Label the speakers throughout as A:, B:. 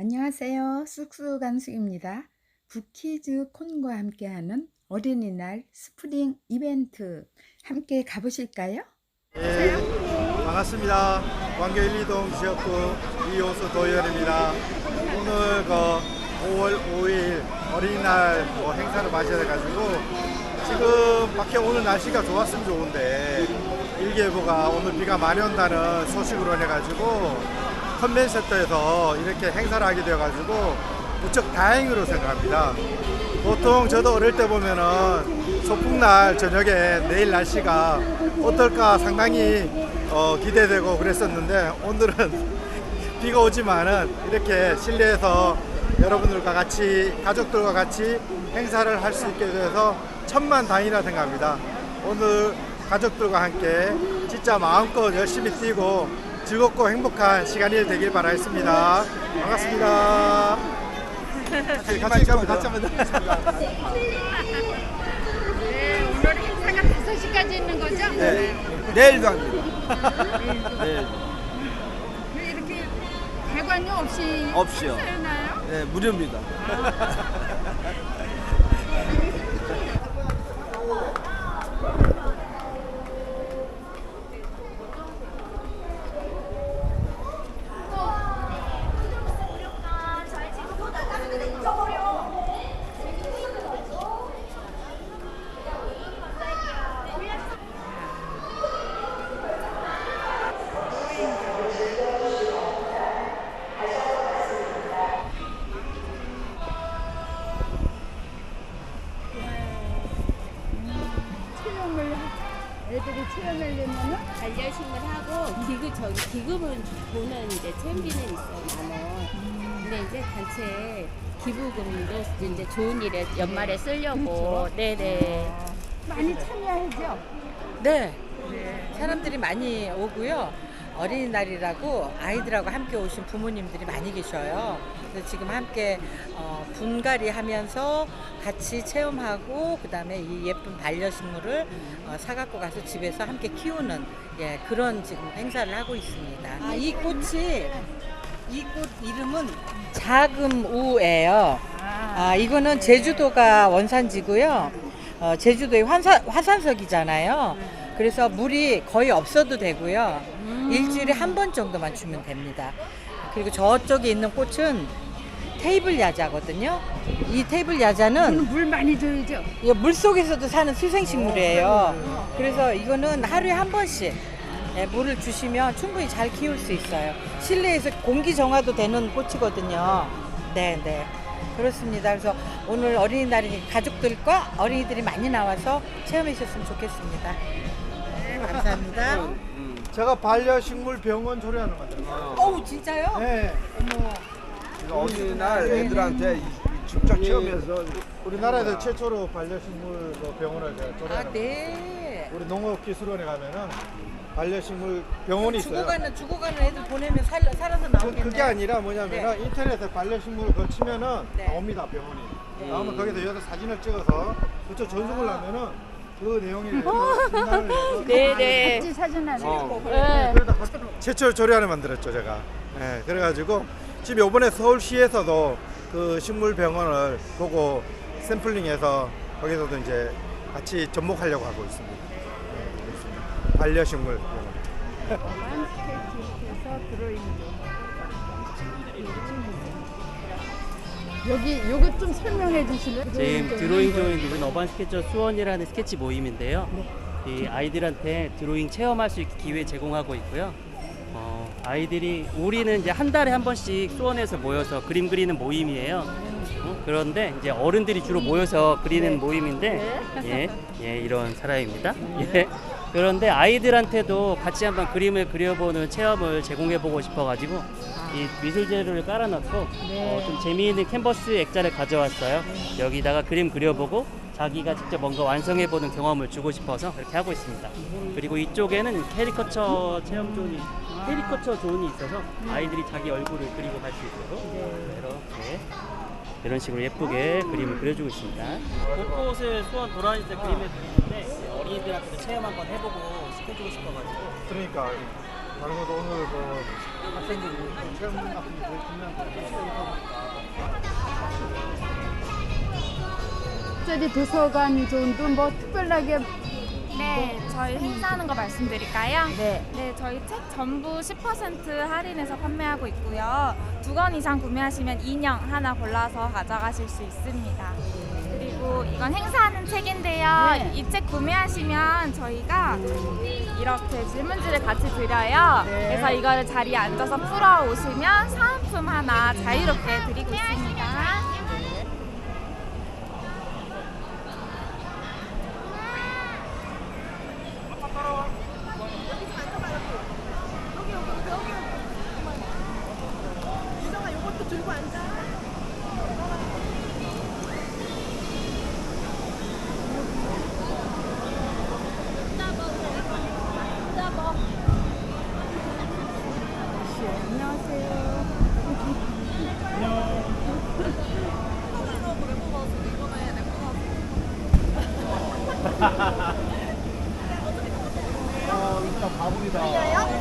A: 안녕하세요. 쑥쑥간숙입니다. 부키즈 콘과 함께하는 어린이날 스프링 이벤트 함께 가보실까요?
B: 예, 반갑습니다. 광교 1, 2동 지역구 이호수 도의원입니다. 오늘 그 5월 5일 어린이날 뭐 행사를 맞이해 가지고 지금 밖에 오늘 날씨가 좋았으면 좋은데 일기예보가 오늘 비가 많이 온다는 소식으로 해가지고 컨벤센터에서 이렇게 행사를 하게 되어가지고 무척 다행으로 생각합니다. 보통 저도 어릴 때 보면은 소풍날 저녁에 내일 날씨가 어떨까 상당히 어, 기대되고 그랬었는데 오늘은 비가 오지만은 이렇게 실내에서 여러분들과 같이 가족들과 같이 행사를 할 수 있게 돼서 천만 다행이라 생각합니다. 오늘 가족들과 함께 진짜 마음껏 열심히 뛰고 즐겁고 행복한 시간이 되길 바라겠습니다. 반갑습니다. 같이 같이 가면 같이
C: 네, 오늘 행사가 5시까지 있는 거죠?
D: 네. 내일도 합니다. 네.
C: 왜 이렇게 대관료 없이
D: 없이요. 네, 무료입니다.
E: 하고 기금 저기 기금은 보는 이제 체험비는 있어요 만 원. 근데 이제 단체 기부금도 이제 좋은 일에 연말에 쓰려고 네네.
C: 많이 참여하죠?
F: 네. 사람들이 많이 오고요. 어린이날이라고 아이들하고 함께 오신 부모님들이 많이 계셔요. 그래서 지금 함께 어, 분갈이 하면서 같이 체험하고 그다음에 이 예쁜 반려식물을 어, 사갖고 가서 집에서 함께 키우는 예, 그런 지금 행사를 하고 있습니다. 아, 이 꽃이 이 꽃 이름은 자금우예요. 아, 이거는 제주도가 원산지고요. 어, 제주도의 화산, 화산석이잖아요. 그래서 물이 거의 없어도 되고요. 일주일에 한 번 정도만 주면 됩니다. 그리고 저쪽에 있는 꽃은 테이블 야자거든요. 이 테이블 야자는
C: 물 많이 줘야죠.
F: 이거 물 속에서도 사는 수생식물이에요. 그래서 이거는 하루에 한 번씩 예, 물을 주시면 충분히 잘 키울 수 있어요. 실내에서 공기 정화도 되는 꽃이거든요. 네, 네. 그렇습니다. 그래서 오늘 어린이날이 가족들과 어린이들이 많이 나와서 체험해 주셨으면 좋겠습니다. 네, 감사합니다.
B: 제가 반려식물 병원 조례하는 거죠.
F: 어우, 진짜요?
B: 네.
D: 어린이날 애들한테 이- 이 직접 체험해서
B: 우리나라에서 최초로 반려식물 그 병원을 제가
F: 아,
B: 조례하는 거예요.
F: 네.
B: 우리 농업기술원에 가면은 반려식물 병원이 있어요.
F: 죽어가는, 죽어가는 애들 보내면 살, 살아서
B: 그,
F: 나오겠네.
B: 그게 아니라 뭐냐면은 인터넷에 반려식물 그 치면은
F: 네.
B: 나옵니다 병원이. 나오면 거기서 여기서 사진을 찍어서 그쪽 전송을 하면은 그 내용이 진단을 해서
E: 네네.
C: 같이 사진 하세요.
D: 어.
C: 네.
B: 그러다 최초 조례안을 만들었죠 제가. 예, 그래가지고 지금 이번에 서울시에서도 그 식물병원을 보고 샘플링해서 거기서도 이제 같이 접목하려고 하고 있습니다. 예, 그렇습니다. 반려식물 병원.
C: 스케치에서 들어있는 여기 요거 좀 설명해 주실래요?
G: 지금 드로잉 조인 누군 어반 스케쳐 수원이라는 스케치 모임인데요. 이 아이들한테 드로잉 체험할 수 있게 기회 제공하고 있고요. 어, 아이들이 우리는 이제 한 달에 한 번씩 수원에서 모여서 그림 그리는 모임이에요. 어, 그런데 이제 어른들이 주로 모여서 그리는 모임인데 예, 예 이런 사람입니다. 예. 그런데 아이들한테도 같이 한번 그림을 그려보는 체험을 제공해보고 싶어가지고 이 미술 재료를 깔아놓고 어, 좀 재미있는 캔버스 액자를 가져왔어요. 여기다가 그림 그려보고 자기가 직접 뭔가 완성해보는 경험을 주고 싶어서 이렇게 하고 있습니다. 그리고 이쪽에는 캐리커처 체험 존이 캐리커처 존이 있어서 아이들이 자기 얼굴을 그리고 갈 수 있도록 이렇게 이런 식으로 예쁘게 그림을 그려주고 있습니다. 곳곳을 수원 돌아다닐 때 그림을 그리는데 어린이들한테도 체험 한번 해보고 시켜주고 싶어가지고
B: 그러니까 다른 것도 오늘 뭐 학생들이 체험 같은 게 되게 중요한
A: 거니까 저기 도서관 정도 뭐 특별하게
H: 네, 저희 행사하는 거 말씀드릴까요?
A: 네.
H: 네, 저희 책 전부 10% 할인해서 판매하고 있고요. 두 권 이상 구매하시면 인형 하나 골라서 가져가실 수 있습니다. 그리고 이건 행사하는 책인데요.
A: 네.
H: 이책 구매하시면 저희가 이렇게 질문지를 같이 드려요.
A: 네.
H: 그래서 이거를 자리에 앉아서 풀어 오시면 사은품 하나 자유롭게 드리고 있습니다.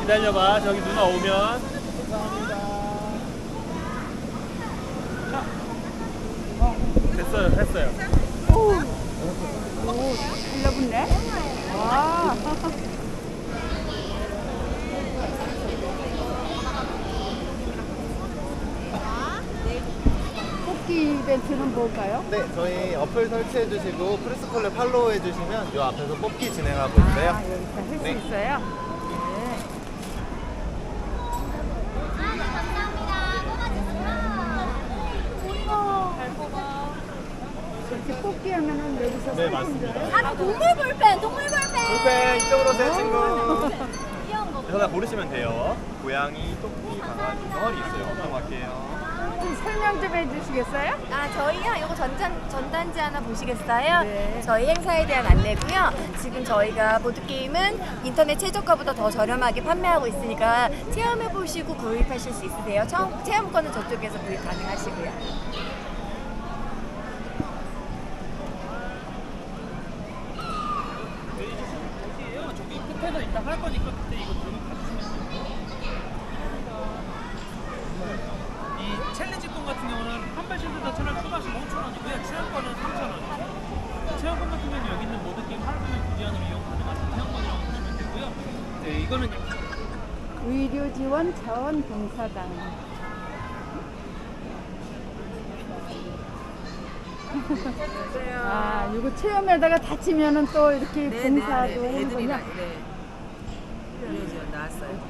G: 기다려봐. 저기 누나 오면. 됐어요, 됐어요.
A: 달라붙네. 와. 뽑기 이벤트는 뭘까요?
I: 네, 저희 어플 설치해 주시고 프레스콜을 팔로우 해 주시면 요 앞에서 뽑기 진행하고 있어요.
A: 아, 여기서 할 수
I: 네.
A: 있어요? 이렇게 뽑기 하면은 여기서
I: 네,
A: 상품
I: 맞습니다.
H: 아, 동물 볼펜, 동물 볼펜.
I: 볼펜 이쪽으로 오세요, 친구. 하나 고르시면 돼요. 고양이, 토끼, 강아지, 덩어리 있어요. 어떤 거 할게요?
A: 좀 설명 좀 해주시겠어요?
J: 아, 저희요. 이거 전단, 전단지 하나 보시겠어요?
A: 네.
J: 저희 행사에 대한 안내고요. 지금 저희가 보드 게임은 인터넷 최저가보다 더 저렴하게 판매하고 있으니까 체험해 보시고 구입하실 수 있으세요. 처음, 체험권은 저쪽에서 구입 가능하시고요.
G: 저기 끝에는 이따 할 거니까 그때 이거 들 지원
A: 자원 봉사단. 아, 이거 체험에다가 다치면은 또 이렇게 봉사도 하는군요.
F: 네. 의료지원 나왔어요.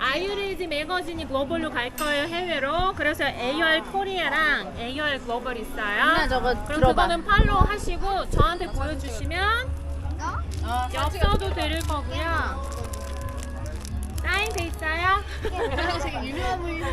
E: 아유레즈 매거진이 글로벌로 갈 거예요 해외로. 그래서 AR 코리아랑 AR 글로벌 있어요.
J: 저거
E: 그럼 그거는 팔로우 하시고 저한테 보여주시면 엽서도 드릴 거고요. 사인 돼 있어요?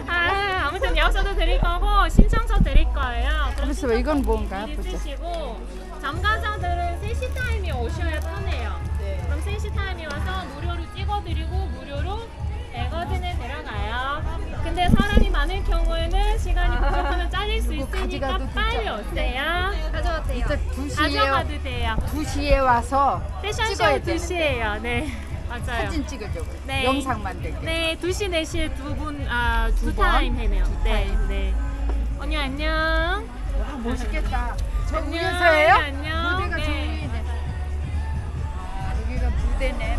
E: 아, 아무튼 엽서도 드릴 거고 신청서 드릴 거예요. 그럼
A: 그래서 이건 뭔가
E: 미리
A: 보자.
E: 쓰시고 참가자들은 3시 타임이 오셔야 편해요. 그럼 3시 타임이 와서 무료로 찍어드리고 무료로 매거진에 데려가요. 근데 사람이 많을 경우에는 시간이 부족하면 잘릴 수 뭐 있으니까
A: 빨리
E: 오세요. 네, 가져와도 돼요.
A: 이제 2시에
E: 가져가도 돼요.
A: 2시에 와서
E: 패션쇼 2시예요. 네. 맞아요.
A: 사진 찍어줘.
E: 네.
A: 영상 만들게.
E: 네, 2시, 4시에 두 분, 아, 두,
A: 두
E: 타임 해네요. 네, 네. 언니 안녕.
A: 와 멋있겠다. 저
E: 안녕,
A: 우리 회사예요?
E: 안녕.
A: 무대가
E: 네.
A: 저희 회사. 아, 여기가 무대네.